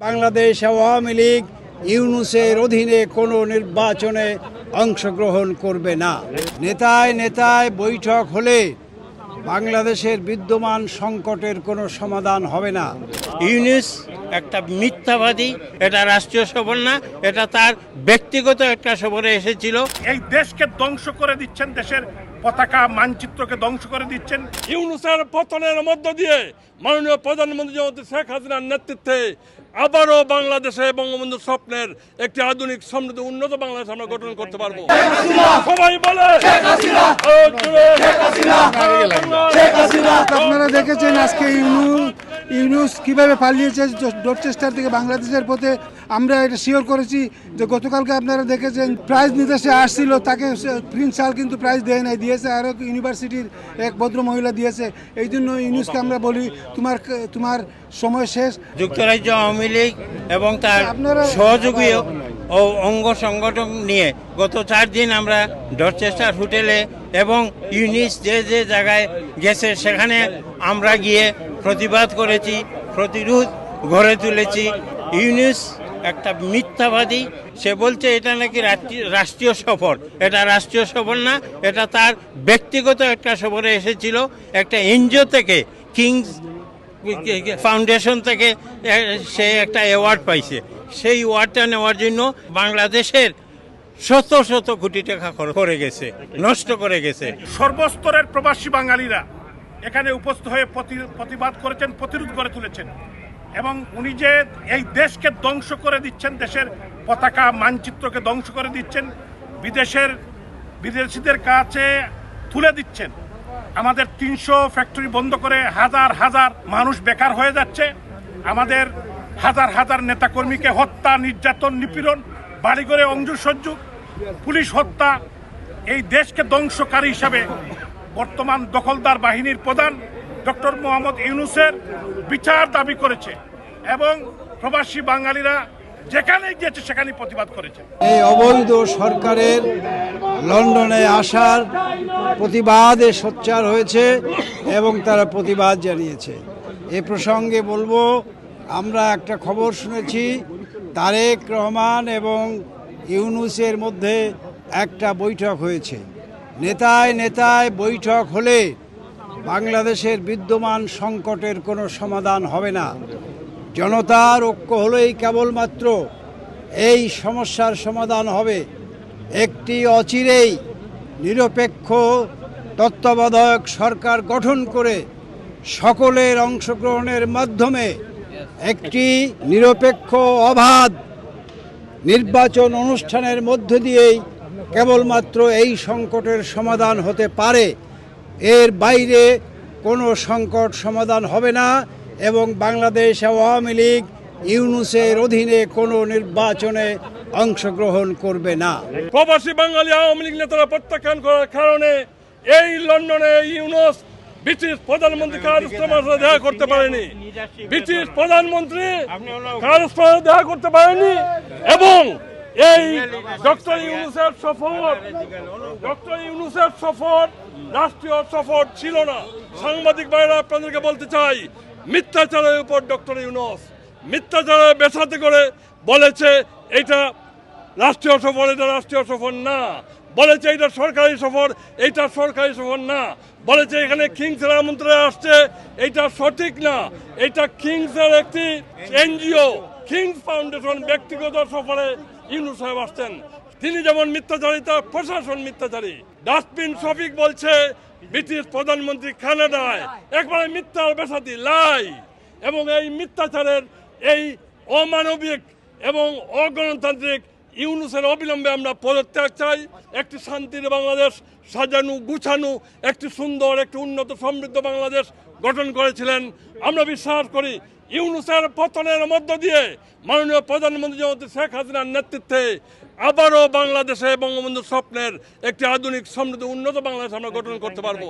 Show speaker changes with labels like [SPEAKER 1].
[SPEAKER 1] বাংলাদেশ আওয়ামী লীগ ইউনুসের অধীনে কোনো নির্বাচনে অংশগ্রহণ করবে না। নেতায় নেতায় বৈঠক হলে বাংলাদেশের বিদ্যমান সংকটের কোনো সমাধান হবে না।
[SPEAKER 2] ইউনিস একটা মিথ্যাবাদী এটা রাষ্ট্রীয় সফর না এটা তার ব্যক্তিগত একটা সফরে এসেছিল।
[SPEAKER 3] এই দেশকে ধ্বংস করে দিচ্ছেন দেশের পতাকা মানচিত্রকে ধ্বংস করে দিচ্ছেন।
[SPEAKER 4] ইউনুসের পতনের মধ্য দিয়ে মাননীয় প্রধানমন্ত্রী জগত শেখ হাসিনার নেতৃত্বে আবারও বাংলাদেশে বঙ্গবন্ধুর স্বপ্নের একটি আধুনিক সমৃদ্ধ উন্নত বাংলাদেশ আমরা গঠন করতে পারব। সবাই বলে
[SPEAKER 5] আপনারা দেখেছেন আজকে ইউনু ইউনুস কীভাবে পালিয়েছে ডোরচেস্টার থেকে বাংলাদেশের পথে আমরা এটা শিওর করেছি যে গতকালকে আপনারা দেখেছেন প্রাইজ নিতে সে আসছিল তাকে প্রিন্সাল প্রিন্স সাল কিন্তু প্রাইজ দেয় নাই দিয়েছে আরও ইউনিভার্সিটির এক ভদ্র মহিলা দিয়েছে। এই জন্য ইউনুসকে আমরা বলি তোমার তোমার সময় শেষ।
[SPEAKER 2] যুক্তরাজ্য আওয়ামী লীগ এবং তার
[SPEAKER 5] আপনারা-
[SPEAKER 2] সহযোগী ও অঙ্গ সংগঠন নিয়ে গত চার দিন আমরা ডরচেস্টার হোটেলে এবং ইউনিস যে যে জায়গায় গেছে, সেখানে আমরা গিয়ে প্রতিবাদ করেছি, প্রতিরোধ গড়ে তুলেছি। ইউনিস একটা মিথ্যাবাদী, সে বলছে এটা নাকি রাষ্ট্রীয়- সফর। এটা রাষ্ট্রীয় সফর না, এটা তার ব্যক্তিগত একটা সফরে এসেছিল, একটা এনজিও থেকে, কিংস ফাউন্ডেশন থেকে সে একটা অ্যাওয়ার্ড পাইছে। সেই অ্যাওয়ার্ডটা নেওয়ার জন্য বাংলাদেশের শত শত কোটি টাকা করে গেছে, নষ্ট করে গেছে।
[SPEAKER 3] সর্বস্তরের প্রবাসী বাঙালিরা এখানে উপস্থিত হয়ে প্রতি- প্রতিবাদ করেছেন, প্রতিরোধ করে তুলেছেন। এবং উনি যে এই দেশকে ধ্বংস করে দিচ্ছেন, দেশের পতাকা মানচিত্রকে ধ্বংস করে দিচ্ছেন, বিদেশের বিদেশিদের কাছে তুলে দিচ্ছেন আমাদের তিনশো ফ্যাক্টরি বন্ধ করে হাজার হাজার মানুষ বেকার হয়ে যাচ্ছে। আমাদের হাজার হাজার নেতাকর্মীকে হত্যা, নির্যাতন, নিপীড়ন, বাড়িঘরে অংশসহ্য পুলিশ হত্যা, এই দেশকে ধ্বংসকারী হিসাবে বর্তমান দখলদার বাহিনীর প্রধান ডক্টর মোহাম্মদ ইউনুসের বিচার দাবি করেছে এবং প্রবাসী বাঙালিরা যেখানে গিয়েছে সেখানে প্রতিবাদ করেছে।
[SPEAKER 1] এই অবৈধ সরকারের লন্ডনে আসার প্রতিবাদে সোচ্চার হয়েছে এবং তারা প্রতিবাদ জানিয়েছে। এ প্রসঙ্গে বলব, আমরা একটা খবর শুনেছি, তারেক রহমান এবং ইউনুসের মধ্যে একটা বৈঠক হয়েছে। নেতায় নেতায় বৈঠক হলে বাংলাদেশের বিদ্যমান সংকটের কোনো সমাধান হবে না। জনতার ঐক্য হলেই কেবলমাত্র এই সমস্যার সমাধান হবে। একটি অচিরেই নিরপেক্ষ তত্ত্বাবধায়ক সরকার গঠন করে সকলের অংশগ্রহণের মাধ্যমে একটি নিরপেক্ষ অবাধ নির্বাচন অনুষ্ঠানের মধ্য দিয়েই কেবলমাত্র এই সংকটের সমাধান হতে পারে। এর বাইরে কোনো সংকট সমাধান হবে না এবং বাংলাদেশ আওয়ামী লীগ ইউনুসের অধীনে কোনো নির্বাচনে অংশগ্রহণ করবে না।
[SPEAKER 4] প্রবাসী বাঙালি আওয়ামী লীগ নেতারা প্রত্যাখ্যান করার কারণে এই লন্ডনে ইউনুস, ব্রিটিশ প্রধানমন্ত্রী কারস্টমার দেখা করতে পারেনি। ব্রিটিশ প্রধানমন্ত্রী কারস্টমার দেখা করতে পারেনি এবং এই ডক্টর ইউনুসের সফর, ডক্টর ইউনুসের সফর, রাষ্ট্রীয় সফর ছিল না। সাংবাদিক ভাইরা, আপনাদেরকে বলতে চাই, মিথ্যাচারের উপর ডক্টর ইউনুস, মিথ্যাচারের বেসাতে করে বলেছে এটা রাষ্ট্রীয় সফর, এটা রাষ্ট্রীয় সফর না। বলেছে এটা সরকারি সফর, এটা সরকারি সফর না। বলেছে এখানে কিংসের আমন্ত্রণে আসছে, এটা সঠিক না। এটা কিংসের একটি এনজিও কিংস ফাউন্ডেশন ব্যক্তিগত সফরে ইউনু সাহেব আসছেন। তিনি যেমন মিথ্যাচারী, তার প্রশাসন মিথ্যাচারী। ডাস্টবিন শফিক বলছে, ব্রিটিশ প্রধানমন্ত্রী কানাডায় একবারে মিথ্যার বেসাতি লাই। এবং এই মিথ্যাচারের এই অমানবিক এবং অগণতান্ত্রিক ইউনুসের অবিলম্বে আমরা পদত্যাগ চাই। একটি শান্তির বাংলাদেশ সাজানো, গুছানো, একটি সুন্দর, একটি উন্নত, সমৃদ্ধ বাংলাদেশ গঠন করেছিলেন। আমরা বিশ্বাস করি ইউনুসের পতনের মধ্য দিয়ে মাননীয় প্রধানমন্ত্রী জগত শেখ হাসিনার নেতৃত্বে আবারও বাংলাদেশে বঙ্গবন্ধুর স্বপ্নের একটি আধুনিক, সমৃদ্ধ, উন্নত বাংলাদেশ আমরা গঠন করতে পারব।